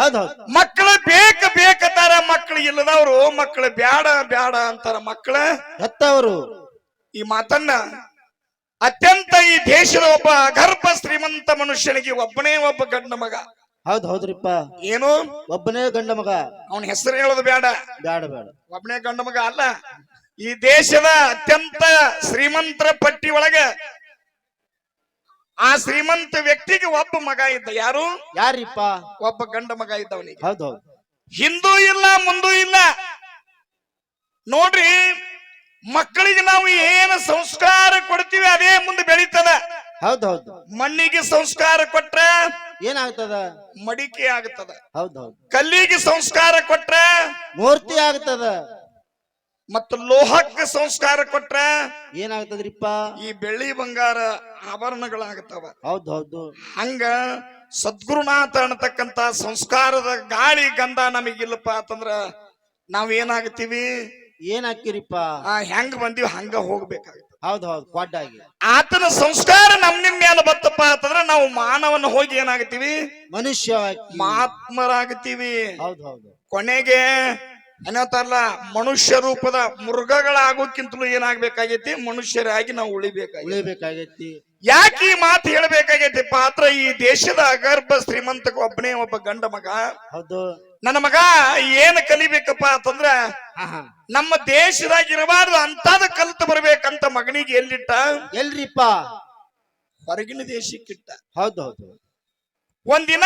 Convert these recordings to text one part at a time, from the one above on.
ಹೌದ್ ಮಕ್ಕಳು ಬೇಕ ಬೇಕಾರ ಮಕ್ಕಳು ಇಲ್ಲದವ್ರು ಮಕ್ಕಳು ಬ್ಯಾಡ ಬ್ಯಾಡ ಅಂತಾರ ಮಕ್ಕಳ ಹೆತ್ತವರು. ಈ ಮಾತನ್ನ ಅತ್ಯಂತ ಈ ದೇಶದ ಒಬ್ಬ ಗರ್ಭ ಶ್ರೀಮಂತ ಮನುಷ್ಯನಿಗೆ ಒಬ್ಬನೇ ಒಬ್ಬ ಗಂಡ ಮಗ. ಹೌದ್ ಹೌದ್ರಿಪ್ಪ. ಏನು? ಒಬ್ಬನೇ ಗಂಡ ಮಗ. ಅವನ ಹೆಸರು ಹೇಳೋದು ಬೇಡ ಬ್ಯಾಡ ಬೇಡ ಒಬ್ಬನೇ ಗಂಡ ಮಗ ಅಲ್ಲ. ಈ ದೇಶದ ಅತ್ಯಂತ ಶ್ರೀಮಂತರ ಪಟ್ಟಿ ಒಳಗ ಆ ಶ್ರೀಮಂತ ವ್ಯಕ್ತಿಗೆ ಒಬ್ಬ ಮಗ ಇದ್ದ ಯಾರು? ಯಾರಿಪ್ಪ? ಒಬ್ಬ ಗಂಡ ಮಗ ಇದ್ದವನಿಗೆ. ಹೌದು ಹೌದ್. ಹಿಂದೂ ಇಲ್ಲ ಮುಂದೂ ಇಲ್ಲ. ನೋಡ್ರಿ ಮಕ್ಕಳಿಗೆ ನಾವು ಏನು ಸಂಸ್ಕಾರ ಕೊಡ್ತೀವಿ ಅದೇ ಮುಂದೆ ಬೆಳೀತದ. ಹೌದೌದು ಹೌದ್. ಮಣ್ಣಿಗೆ ಸಂಸ್ಕಾರ ಕೊಟ್ರೆ ಏನಾಗ್ತದ? ಮಡಿಕೆ ಆಗ್ತದ. ಹೌದೌದು ಹೌದ್. ಕಲ್ಲಿಗೆ ಸಂಸ್ಕಾರ ಕೊಟ್ರೆ ಮೂರ್ತಿ ಆಗ್ತದ. ಮತ್ತು ಲೋಹಕ್ಕೆ ಸಂಸ್ಕಾರ ಕೊಟ್ರ ಏನಾಗ್ತದ್ರಿಪ್ಪ? ಈ ಬೆಳ್ಳಿ ಬಂಗಾರ ಆಭರಣಗಳಾಗತ್ತವ. ಹೌದು ಹೌದು ಹಂಗ ಸದ್ಗುರುನಾಥ ಅನ್ನತಕ್ಕಂತ ಸಂಸ್ಕಾರದ ಗಾಳಿ ಗಂಧ ನಮಗಿಲ್ಲಪ್ಪ ಅಂತಂದ್ರ ನಾವ್ ಏನಾಗ್ತೀವಿ ಏನ್ ಹಾಕಿರಿಪ್ಪ ಆ ಹೆಂಗ್ ಬಂದಿವಿ ಹಂಗ ಹೋಗ್ಬೇಕಾಗುತ್ತೆ. ಹೌದು ಹೌದು ಕ್ವಾಡ್ಡಾಗಿ. ಆತನ ಸಂಸ್ಕಾರ ನಮ್ ನಿಮ್ ಮೇಲೆ ಬತ್ತಪ್ಪ ಅಂತಂದ್ರೆ ನಾವು ಮಾನವನ ಹೋಗಿ ಏನಾಗ್ತೀವಿ ಮನುಷ್ಯ ಮಹಾತ್ಮರಾಗ್ತೀವಿ ಹೌದು ಹೌದು ಕೊನೆಗೆ ಏನಂತಾರಲ್ಲ ಮನುಷ್ಯ ರೂಪದ ಮೃಗಗಳಾಗೋಕ್ಕಿಂತಲೂ ಏನಾಗ್ಬೇಕಾಗೈತಿ? ಮನುಷ್ಯರಾಗಿ ನಾವು ಉಳಿಬೇಕಾಗಿ ಉಳಿಬೇಕಾಗೈತಿ. ಯಾಕೆ ಈ ಮಾತು ಹೇಳ್ಬೇಕಾಗೈತಿ? ಪಾತ್ರ ಈ ದೇಶದ ಅಗರ್ಭ ಶ್ರೀಮಂತಕ ಒಬ್ಬನೇ ಒಬ್ಬ ಗಂಡ ಮಗ. ಹೌದು. ನನ್ನ ಮಗ ಏನ್ ಕಲಿಬೇಕಪ್ಪ ಅಂತಂದ್ರ ನಮ್ಮ ದೇಶದಾಗ ಇರಬಾರ್ದು ಅಂತದ ಕಲ್ತು ಬರ್ಬೇಕಂತ ಮಗನಿಗೆ ಎಲ್ಲಿಟ್ಟ? ಎಲ್ರಿಪ್ಪ. ಹೊರಗಿನ ದೇಶಕ್ಕಿಟ್ಟ. ಹೌದು ಹೌದು. ಒಂದಿನ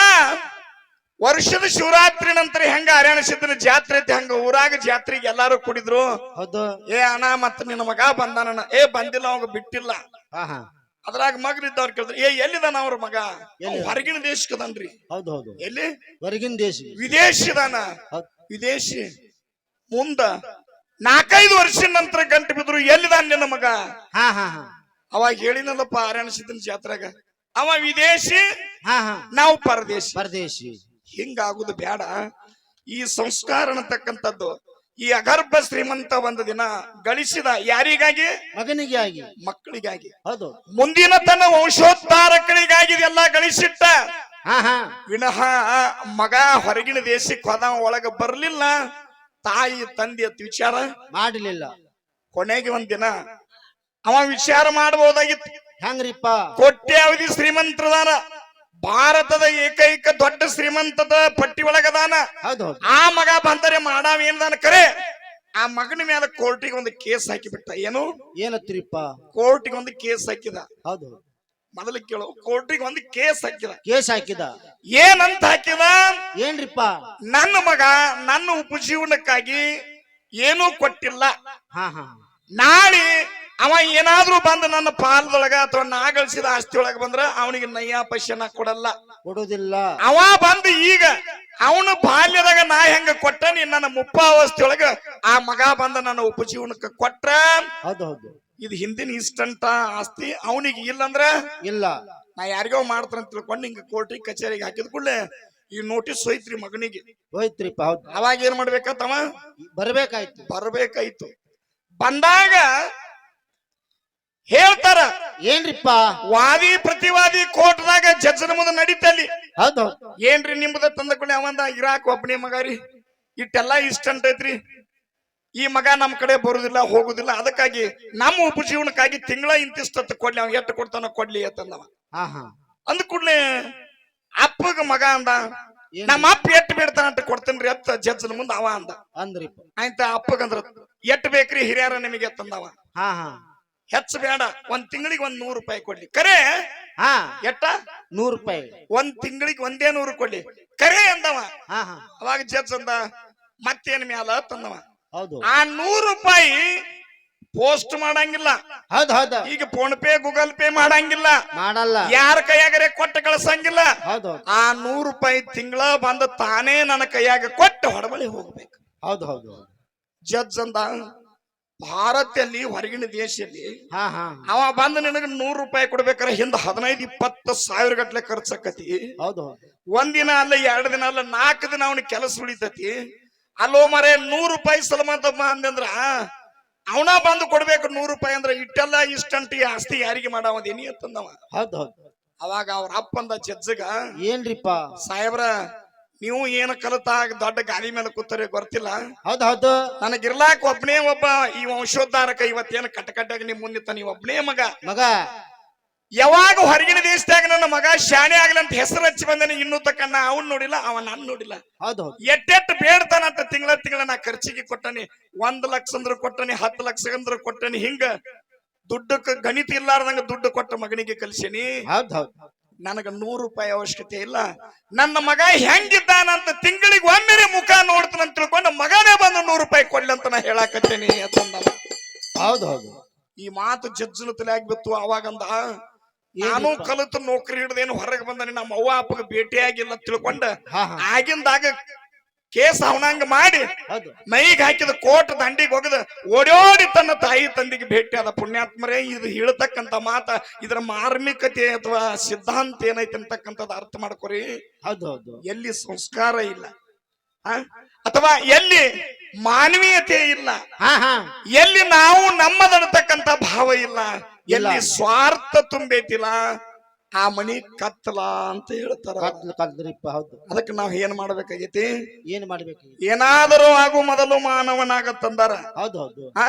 ವರ್ಷದ ಶಿವರಾತ್ರಿ ನಂತರ ಹೆಂಗ ಹರ್ಯಾಣ ಸಿದ್ಧನ ಜಾತ್ರೆ ಐತಿ ಹಂಗ ಊರಾಗ ಜಾತ್ರೆಗೆ ಎಲ್ಲಾರು ಕುಡಿದ್ರು. ಹೌದು. ಏ ಅಣ್ಣ ಮತ್ತ ನಿನ್ನ ಮಗ ಬಂದಾನಣ್ಣ ಏ ಬಂದಿಲ್ಲ ಅವಾಗ ಬಿಟ್ಟಿಲ್ಲ. ಅದ್ರಾಗ ಮಗನಿದ್ದವ್ರು ಕೇಳಿದ್ರು ಏ ಎಲ್ಲಿದಾನ ಅವ್ರ ಮಗ? ಹೊರಗಿನ ದೇಶಕ್ಕದನ್ರಿ. ಹೌದೌದು ಹೌದು. ಎಲ್ಲಿ? ಹೊರಗಿನ ದೇಶ. ವಿದೇಶದಾನ ಹೌದ್. ವಿದೇಶಿ. ಮುಂದ ನಾಲ್ಕೈದು ವರ್ಷದ ನಂತರ ಗಂಟು ಬಿದ್ರು ಎಲ್ಲಿದಾನ ನಿನ್ನ ಮಗ? ಹಾ ಹಾ ಹಾ. ಅವಾಗ ಹೇಳಿನಲ್ಲಪ್ಪ ಹರ್ಯಾಣ ಸಿದ್ಧನ ಜಾತ್ರೆಗ. ಅವ ವಿದೇಶಿ ಹಾ ಹಾ. ನಾವು ಪರದೇಶಿ. ಪರದೇಶಿ. ಹಿಂಗಾಗುದು ಬೇಡ ಈ ಸಂಸ್ಕಾರ ಅನ್ನತಕ್ಕಂಥದ್ದು ಈ ಅಗರ್ಭ ಶ್ರೀಮಂತ ಒಂದು ದಿನ ಗಳಿಸಿದ ಯಾರಿಗಾಗಿ? ಮಗನಿಗೆ ಆಗಿ ಮಕ್ಕಳಿಗಾಗಿ. ಹೌದು. ಮುಂದಿನ ತನ್ನ ವಂಶೋದ್ಧಾರಕರಿಗಾಗಿ ಇದೆಲ್ಲ ಗಳಿಸಿಟ್ಟ. ವಿನಃ ಮಗ ಹೊರಗಿನ ದೇಶಕ್ಕೆ ಹೋದ ಒಳಗ ಬರ್ಲಿಲ್ಲ. ತಾಯಿ ತಂದೆ ಅಂತ ವಿಚಾರ? ಮಾಡಲಿಲ್ಲ. ಕೊನೆಗೆ ಒಂದ್ ದಿನ ಅವ ವಿಚಾರ ಮಾಡಬಹುದಾಗಿತ್ತು ಹೆಂಗ್ರಿಪ್ಪ? ಅವಧಿ ಶ್ರೀಮಂತದಾನ ಭಾರತದ ಏಕೈಕ ದೊಡ್ಡ ಶ್ರೀಮಂತದ ಪಟ್ಟಿ ಒಳಗದಾನ ಆ ಮಗ ಬಂದರೆ ಮಾಡಾವ ಏನ್ದಾನ ಕರೆ? ಆ ಮಗನ ಮೇಲೆ ಕೋರ್ಟಿಗೆ ಒಂದು ಕೇಸ್ ಹಾಕಿಬಿಟ್ಟ. ಏನು? ಏನತ್ರಿಪ್ಪ ಕೋರ್ಟಿಗೆ ಒಂದು ಕೇಸ್ ಹಾಕಿದ. ಹೌದು. ಮೊದಲು ಕೇಳು. ಕೋರ್ಟಿಗೆ ಒಂದು ಕೇಸ್ ಹಾಕಿದ. ಕೇಸ್ ಹಾಕಿದ. ಏನಂತ ಹಾಕಿದ? ಏನ್ರಿಪ್ಪ? ನನ್ನ ಮಗ ನನ್ನ ಉಪಜೀವನಕ್ಕಾಗಿ ಏನೂ ಕೊಟ್ಟಿಲ್ಲ. ಹಾ ಹಾ. ನಾಳೆ ಅವ ಏನಾದ್ರೂ ಬಂದು ನನ್ನ ಪಾಲದೊಳಗ ಅಥವಾ ನಾ ಗಳಿಸಿದ ಆಸ್ತಿ ಒಳಗ ಬಂದ್ರ ಅವನಿಗೆ ನಯ್ಯ ಪಶ್ಯನ ಕೊಡಲ್ಲ. ಕೊಡುದಿಲ್ಲ. ಅವ ಬಂದು ಈಗ ಅವನು ಬಾಲ್ಯದಾಗ ನಾ ಹೆಂಗ ಕೊಟ್ಟ ನೀನ್ ನನ್ನ ಮುಪ್ಪಾವಸ್ಥೆಯೊಳಗ ಆ ಮಗ ಬಂದ ನನ್ನ ಉಪಜೀವನಕ್ಕೆ ಕೊಟ್ರ? ಹೌದು ಹೌದು. ಇದು ಹಿಂದಿನ ಇಷ್ಟಂತ ಆಸ್ತಿ. ಅವನಿಗೆ ಇಲ್ಲಂದ್ರ? ಇಲ್ಲ. ನಾ ಯಾರಿಗೋ ಮಾಡ್ತಾರ ಅಂತ ತಿಳ್ಕೊಂಡು ಹಿಂಗ ಕೋರ್ಟಿಗೆ ಕಚೇರಿಗೆ ಹಾಕಿದ ಕೂಡಲೇ ಈ ನೋಟಿಸ್ ಹೋಯ್ತ್ರಿ ಮಗನಿಗೆ. ಹೋಯ್ತ್ರಿಪ್ಪ ಹೌದು. ಅವಾಗ ಏನ್ ಮಾಡ್ಬೇಕತ್ತವ ಬರ್ಬೇಕಾಯ್ತು. ಬರ್ಬೇಕಾಯ್ತು. ಬಂದಾಗ ಹೇಳ್ತಾರ. ಏನ್ರಿಪ್ಪ? ವಾದಿ ಪ್ರತಿವಾದಿ ಕೋರ್ಟ್ದಾಗ ಜಡ್ಜ್ ಮುಂದೆ ನಡೀತಲ್ಲಿ. ಹೌದು. ಏನ್ರಿ ನಿಮ್ದ ತಂದ ಕೂಡ ಅವಂದ? ಇರಾಕ್ ಒಬ್ಬನೇ ಮಗ ರೀ. ಇಟ್ಟೆಲ್ಲಾ ಇಷ್ಟ ಐತ್ರಿ. ಈ ಮಗ ನಮ್ ಕಡೆ ಬರುದಿಲ್ಲ ಹೋಗುದಿಲ್ಲ. ಅದಕ್ಕಾಗಿ ನಮ್ಮ ಉಪಜೀವನಕ್ಕಾಗಿ ತಿಂಗಳ ಇಂತಿಷ್ಟ ಕೊಡ್ಲಿ. ಅವ್ ಎಟ್ಟು ಕೊಡ್ತಾನ ಕೊಡ್ಲಿ ಅಂತಂದವ. ಅಂದ ಕೂಡ್ಲೆ ಅಪ್ಪಗ ಮಗ ಅಂದ. ನಮ್ಮ ಅಪ್ಪ ಎಟ್ಟು ಬಿಡ್ತಾನ ಅಂತ ಕೊಡ್ತೇನ್ರಿ ಅತ್ತ ಜಡ್ಜನ ಮುಂದೆ ಅವ ಅಂದ. ಅಂದ್ರಿಪ್ಪ. ಆಯ್ತಾ ಅಪ್ಪಗಂದ್ರ ಎಟ್ ಬೇಕ್ರಿ ಹಿರಿಯರ ನಿಮಗೆ ತಂದವ? ಹಾ ಹಾ. ಹೆಚ್ಚ ಬೇಡ ಒಂದ್ ತಿಂಗಳಿಗೆ ಒಂದ್ ನೂರು ರೂಪಾಯಿ ಕೊಡ್ಲಿ. ಕರೆ ಹಾ. ಎಟ್ಟ? ನೂರು ರೂಪಾಯಿ. ಒಂದ್ ತಿಂಗಳಿಗೆ ಒಂದೇ ನೂರು ಕೊಡ್ಲಿ. ಕರೆ ಅಂದವ. ಹಾ ಹಾ. ಅವಾಗ ಜಡ್ಜ್ ಅಂದ ಮತ್ತೇನ್ ಮ್ಯಾಲ? ತಂದವ ಹೌದು. ಆ ನೂರು ರೂಪಾಯಿ ಪೋಸ್ಟ್ ಮಾಡಂಗಿಲ್ಲ. ಹೌದ್ ಹೌದು. ಈಗ ಫೋನ್ ಪೇ ಗೂಗಲ್ ಪೇ ಮಾಡಂಗಿಲ್ಲ. ಮಾಡಲ್ಲ. ಯಾರ ಕೈಯಾಗರೆ ಕೊಟ್ಟು ಕಳ್ಸಂಗಿಲ್ಲ. ಹೌದು. ಆ ನೂರು ರೂಪಾಯಿ ತಿಂಗಳ ಬಂದು ತಾನೇ ನನ್ನ ಕೈಯಾಗ ಕೊಟ್ಟು ಹೊಡಬಳಿ ಹೋಗ್ಬೇಕು. ಹೌದು ಹೌದು ಹೌದು. ಜಡ್ಜ್ ಅಂದ ಭಾರತದಲ್ಲಿ ಹೊರಗಿನ ದೇಶದಲ್ಲಿ ಹಾ ಹಾ. ಅವ ಬಂದು ನಿನಗೆ ನೂರು ರೂಪಾಯಿ ಕೊಡ್ಬೇಕಾರೆ ಹಿಂದ ಹದಿನೈದು ಇಪ್ಪತ್ತು ಸಾವಿರ ಗಟ್ಲೆ ಖರ್ಚಾಕತಿ. ಹೌದು ಒಂದಿನ ಅಲ್ಲ ಎರಡು ದಿನ ಅಲ್ಲ ನಾಲ್ಕು ದಿನ ಅವನಿಗೆ ಕೆಲಸ ಉಳಿತತಿ. ಅಲ್ಲೋ ಮರೆ ನೂರು ರೂಪಾಯಿ ಸಲಮಂತ ಅಂದ್ರ ಅವನ ಬಂದು ಕೊಡ್ಬೇಕು ನೂರು ರೂಪಾಯಿ ಅಂದ್ರೆ ಇಟ್ಟೆಲ್ಲ ಇಷ್ಟಂಟಿ ಆಸ್ತಿ ಯಾರಿಗೆ ಮಾಡಾವದೇನಿ ಅಂತಂದವ. ಹೌದು ಹೌದು. ಅವಾಗ ಅವ್ರ ಅಪ್ಪಂದ ಜಜ್ಜಗ ಏನ್ರಿಪ್ಪ? ಸಾಹೇಬ್ರ ನೀವು ಏನ ಕಲಿತಾಗ ದೊಡ್ಡ ಗಾಡಿ ಮೇಲೆ ಕೂತಾರೆ ಗೊತ್ತಿಲ್ಲ? ಹೌದು ಹೌದು. ನನಗಿರ್ಲಾಕ ಒಬ್ನೇ ಒಬ್ಬ ಈ ವಂಶೋದ್ಧಾರಕ ಇವತ್ತೇನು ಕಟ್ಟಕಟ್ಟಾಗ ನಿಮ್ ಮುಂದಿತ್ತ ನೀವು ಒಬ್ಬನೇ ಮಗ. ಮಗ. ಯಾವಾಗ ಹೊರಗಿನ ದೇಶದಾಗ ನನ್ನ ಮಗ ಶಾಣೆ ಆಗ್ಲಂತ ಹೆಸರು ಹಚ್ಚಿ ಬಂದನೆ ಇನ್ನೂ ತಕ್ಕ ನಾ ಅವನ್ ನೋಡಿಲ್ಲ ಅವ ನನ್ ನೋಡಿಲ್ಲ. ಹೌದು ಹೌದು. ಎಟ್ಟೆಟ್ಟು ಬೇಡ್ತಾನಂತ ತಿಂಗಳ ತಿಂಗಳ ನಾ ಖರ್ಚಿಗೆ ಕೊಟ್ಟನಿ ಒಂದ್ ಲಕ್ಷ ಅಂದ್ರೆ ಕೊಟ್ಟನಿ ಹತ್ತು ಲಕ್ಷ ಅಂದ್ರೆ ಕೊಟ್ಟನಿ ಹಿಂಗ ದುಡ್ಡಕ್ಕೆ ಗಣಿತ ಇರ್ಲಾರ್ದಂಗ ದುಡ್ಡು ಕೊಟ್ಟ ಮಗನಿಗೆ ಕಲ್ಸೇನಿ. ಹೌದು ಹೌದು. ನನಗ ನೂರು ರೂಪಾಯಿ ಅವಶ್ಯಕತೆ ಇಲ್ಲ. ನನ್ನ ಮಗ ಹೆಂಗಿದ್ದಾನಂತ ತಿಂಗಳಿಗೆ ಒಮ್ಮೆರೆ ಮುಖ ನೋಡ್ತಾನಂತ ತಿಳ್ಕೊಂಡು ಮಗನೇ ಬಂದು ನೂರು ರೂಪಾಯಿ ಕೊಡ್ಲಿ ಅಂತ ನಾ ಹೇಳಾಕತ್ತೇನಿ ಅಂತಂದ ಹೌದು ಹೌದು. ಈ ಮಾತು ಜಜ್ಜನ ತಲೆ ಆಗ್ಬಿತ್ತು ಅವಾಗಂದ. ನಾನು? ಕಲಿತು ನೌಕರಿ ಹಿಡ್ದೇನು ಹೊರಗೆ ಬಂದನಿ ನಮ್ಮ ಅವ್ವ ಅಪ್ಪಗೆ ಭೇಟಿಯಾಗಿಲ್ಲ ಆಗಿಲ್ಲ ತಿಳ್ಕೊಂಡ. ಆಗಿಂದಾಗ ಕೇಸ್ ಅವನಂಗ ಮಾಡಿ ಮೈಗೆ ಹಾಕಿದ ಕೋಟ್ ದಂಡಿಗೆ ಹೋಗದ ಓಡೋಡಿ ತನ್ನ ತಾಯಿ ತಂದಿಗೆ ಭೇಟಿ ಆದ ಪುಣ್ಯಾತ್ಮರೇ ಇದು ಹೇಳ್ತಕ್ಕಂತ ಮಾತ ಇದರ ಮಾರ್ಮಿಕತೆ ಅಥವಾ ಸಿದ್ಧಾಂತ ಏನೈತೆ ಅಂತಕ್ಕಂಥದ್ದು ಅರ್ಥ ಮಾಡ್ಕೊರಿ ಹೌದು ಹೌದು ಎಲ್ಲಿ ಸಂಸ್ಕಾರ ಇಲ್ಲ? ಅಥವಾ ಎಲ್ಲಿ ಮಾನವೀಯತೆ ಇಲ್ಲ ಎಲ್ಲಿ ನಾವು ನಮ್ಮದನ್ನತಕ್ಕಂತ ಭಾವ ಇಲ್ಲ ಎಲ್ಲಿ. ಸ್ವಾರ್ಥ ತುಂಬೈತಿಲ್ಲ ಆ ಮನಿ ಕತ್ತಲ ಅಂತ ಹೇಳ್ತಾರ. ಕತ್ಲು ಕಲ್ದ್ರಿಪ್ಪ ಹೌದು. ಅದಕ್ಕೆ ನಾವ್ ಏನ್ ಮಾಡ್ಬೇಕಾಗೈತಿ? ಏನ್ ಮಾಡ್ಬೇಕು? ಏನಾದರೂ ಆಗು ಮೊದಲು ಮಾನವನಾಗತ್ತಂದಾರ ಹೌದು ಹೌದು. ಆ?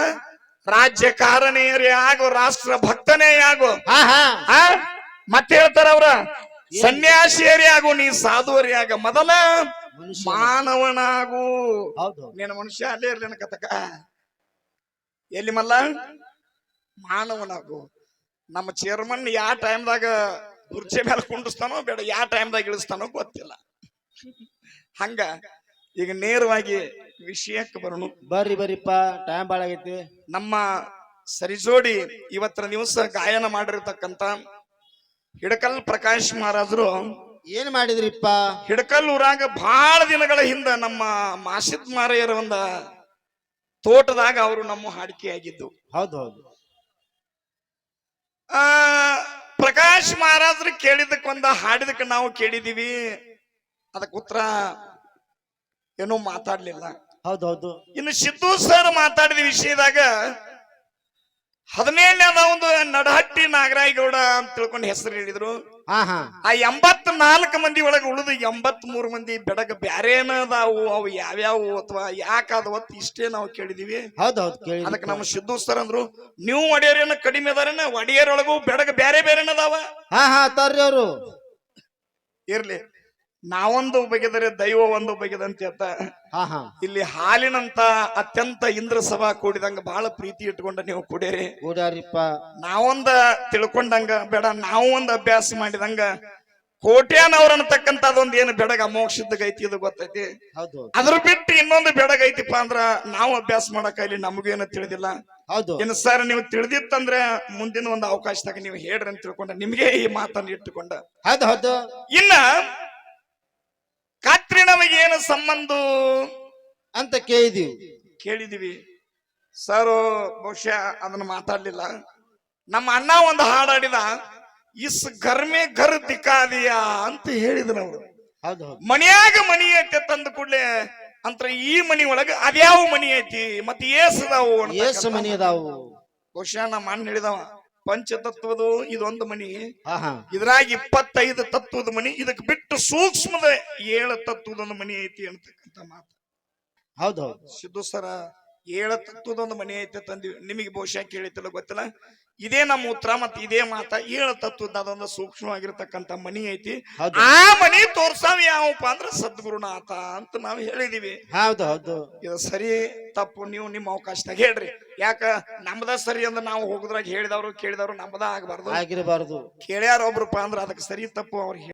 ರಾಜ್ಯ ಕಾರಣೀಯರೇ ಆಗು. ರಾಷ್ಟ್ರ ಭಕ್ತನೇ ಆಗು? ಮತ್ತೆ ಹೇಳ್ತಾರ ಅವ್ರ? ಸನ್ಯಾಸಿಯರೇ ಆಗು ನೀ ಸಾಧುವರೇ ಆಗ. ಮೊದಲ ಮಾನವನಾಗು. ಹೌದು ಹೌದು. ನೀನು ಮನುಷ್ಯ ಅಲ್ಲೇ ಇರ್ಲಿ ಕತಕ ಎಲ್ಲಿ ಮಲ್ಲ? ಮಾನವನಾಗು. ನಮ್ಮ ಚೇರ್ಮನ್ ಯಾವ ಟೈಮ್ದಾಗ ಕುರ್ಚಿ ಮೇಲೆ ಕುಂಡಿಸ್ತಾನೋ ಬೇಡ ಯಾವ ಟೈಮ್ದಾಗ ಇಳಿಸ್ತಾನೋ ಗೊತ್ತಿಲ್ಲ. ಹಂಗ ಈಗ ನೇರವಾಗಿ ವಿಷಯಕ್ಕೆ ಬರೋಣ. ಬರ್ರಿ ಬರ್ರಿಪ್ಪ ಟೈಮ್ ಬಾಳ ಆಗೈತಿ. ನಮ್ಮ ಸರಿಜೋಡಿ ಇವತ್ತಿನ ದಿವಸ ಗಾಯನ ಮಾಡಿರ್ತಕ್ಕಂತ ಹಿಡಕಲ್ ಪ್ರಕಾಶ್ ಮಹಾರಾಜರು ಏನ್ ಮಾಡಿದ್ರಿಪ್ಪ? ಹಿಡಕಲ್ ಊರಾಗ ಬಹಳ ದಿನಗಳ ಹಿಂದೆ ನಮ್ಮ ಮಾಸಿದ್ ಮಾರೆಯರ ಒಂದ ತೋಟದಾಗ ಅವರು ನಮ್ಮ ಹಾಡಿಕೆ ಆಗಿದ್ದು ಹೌದು ಹೌದು. ಆ ಪ್ರಕಾಶ್ ಮಹಾರಾಜರು ಕೇಳಿದಕ್ಕೊಂದ ಹಾಡಿದಕ್ಕೆ ನಾವು ಕೇಳಿದೀವಿ. ಅದಕ್ಕೆ ಉತ್ತರ ಏನೂ ಮಾತಾಡ್ಲಿಲ್ಲ. ಹೌದೌದು ಹೌದು. ಇನ್ನು ಸಿದ್ದು ಸರ್ ಮಾತಾಡಿದ ವಿಷಯದಾಗ ಹದಿನೇಳನೇದ ಒಂದು ನಡಹಟ್ಟಿ ನಾಗರಾಯಗೌಡ ಅಂತ ತಿಳ್ಕೊಂಡು ಹೆಸರು ಹೇಳಿದ್ರು. ಆ ಎಂಬತ್ ನಾಲ್ಕು ಮಂದಿ ಒಳಗೆ ಉಳಿದು ಎಂಬತ್ ಮೂರು ಮಂದಿ ಬೆಡಗ ಬ್ಯಾರೇನದಾವು ಅವು ಯಾವ್ಯಾವು ಅಥವಾ ಯಾಕಾದ ಒತ್ತು ಇಷ್ಟೇ ನಾವು ಕೇಳಿದೀವಿ. ಅದಕ್ಕೆ ನಮ್ಮ ಸಿದ್ದು ಸರ್ ಅಂದ್ರು ನೀವು ಒಡೆಯರೇನ ಕಡಿಮೆ ಅದಾರೇನ? ಒಡೆಯರೊಳಗೂ ಬೆಡಗ ಬ್ಯಾರೆ ಬೇರೆನದಾವ ಹಾ ಹಾ ತರ್ರಿ ಅವರು. ಇರ್ಲಿ. ನಾವೊಂದು ಬಗೆದರೆ ದೈವ ಒಂದು ಬಗೆದಂತೆ ಇಲ್ಲಿ ಹಾಲಿನಂತ ಅತ್ಯಂತ ಇಂದ್ರ ಸಭಾ ಕೂಡಿದಂಗ ಬಹಳ ಪ್ರೀತಿ ಇಟ್ಕೊಂಡ ನೀವು ಕುಡಿಯರಿ ಕೂಡ್ಯಾರಿಪ್ಪ ನಾವೊಂದ ತಿಳ್ಕೊಂಡಂಗ ಬೇಡ ನಾವು ಒಂದ್ ಅಭ್ಯಾಸ ಮಾಡಿದಂಗ ಕೋಟ್ಯಾನವ್ರ ಅನ್ನತಕ್ಕಂಥದ್ದೊಂದು ಏನು ಬೆಡಗ ಮೋಕ್ಷದ ಐತಿ ಇದು ಗೊತ್ತೈತಿ? ಅದ್ರ ಬಿಟ್ಟು ಇನ್ನೊಂದು ಬೆಡಗ ಐತಿಪ್ಪ ಅಂದ್ರ ನಾವು ಅಭ್ಯಾಸ ಮಾಡಕ್ ಇಲ್ಲಿ ನಮಗೇನು ತಿಳಿದಿಲ್ಲ. ಏನು ಸರ್ ನೀವು ತಿಳಿದಿತ್ತಂದ್ರೆ ಮುಂದಿನ ಒಂದು ಅವಕಾಶದಾಗ ನೀವು ಹೇಳ್ರಿ ಅಂತ ತಿಳ್ಕೊಂಡ ನಿಮ್ಗೆ ಈ ಮಾತನ್ನ ಇಟ್ಟುಕೊಂಡ. ಇನ್ನ ನಮಗೇನು ಸಂಬಂಧ? ಅಂತ ಕೇಳಿದೀವಿ. ಕೇಳಿದೀವಿ. ಸರ್ ಬಹುಶಃ ಅದನ್ನ ಮಾತಾಡ್ಲಿಲ್ಲ. ನಮ್ಮ ಅಣ್ಣ ಒಂದು ಹಾಡಾಡಿದ ಇಸ್ ಗರ್ಮೆ ಘರ್ ದಿಕ್ಕಾದಿಯ ಅಂತ ಹೇಳಿದ್ರು ಅವರು. ಮನೆಯಾಗ ಮನಿ ಐತೆ ತಂದ ಕೂಡಲೇ ಅಂತ ಈ ಮನಿ ಒಳಗ ಅದ್ಯಾವ ಮನಿ ಐತಿ? ಮತ್ತೆ ಏಸದಾವು ಏಸ್ ಮನಿ ಅದಾವು. ಬಹುಶಃ ನಮ್ಮ ಅಣ್ಣ ಹೇಳಿದವ. ಪಂಚತತ್ವದು ಇದೊಂದು ಮನಿ. ಇದ್ರಾಗ ಇಪ್ಪತ್ತೈದು ತತ್ವದ ಮನಿ. ಇದಕ್ ಬಿಟ್ಟು ಸೂಕ್ಷ್ಮದ ಏಳು ತತ್ವದೊಂದು ಮನಿ ಐತಿ ಅಂತಕ್ಕಂಥ ಮಾತು. ಹೌದೌದು ಹೌದು. ಸಿದ್ದು ಸರ ಏಳು ತತ್ವದೊಂದು ಮನಿ ಐತೆ ತಂದಿವಿ. ನಿಮಗೆ ಬಹುಶಃ ಕೇಳಿತಲ್ಲ ಗೊತ್ತಿಲ್ಲ? ಇದೇ ನಮ್ಮ ಉತ್ತರ ಮತ್ತೆ ಇದೇ ಮಾತ ಏಳು ತತ್ವದ ಅದೊಂದು ಸೂಕ್ಷ್ಮವಾಗಿರ್ತಕ್ಕಂಥ ಮನಿ ಐತಿ. ಆ ಮನಿ ತೋರ್ಸಾವ್ ಯಾವಪ್ಪ ಅಂದ್ರ ಸದ್ಗುರುನಾಥ ಅಂತ ನಾವು ಹೇಳಿದೀವಿ. ಹೌದು ಹೌದು. ಇದು ಸರಿ ತಪ್ಪು ನೀವು ನಿಮ್ಮ ಅವಕಾಶದಾಗ ಹೇಳ್ರಿ. ಯಾಕ? ನಮ್ದ ಸರಿ ಅಂದ್ರ ನಾವು ಹೋಗುದ್ರಾಗ ಹೇಳಿದವ್ರು ಕೇಳಿದವ್ರು ನಮ್ದ ಆಗಬಾರ್ದು. ಆಗಿರಬಾರ್ದು. ಕೇಳ್ಯಾರ ಒಬ್ರಪ್ಪ ಅಂದ್ರ ಅದಕ್ಕೆ ಸರಿ ತಪ್ಪು ಅವ್ರಿಗೆ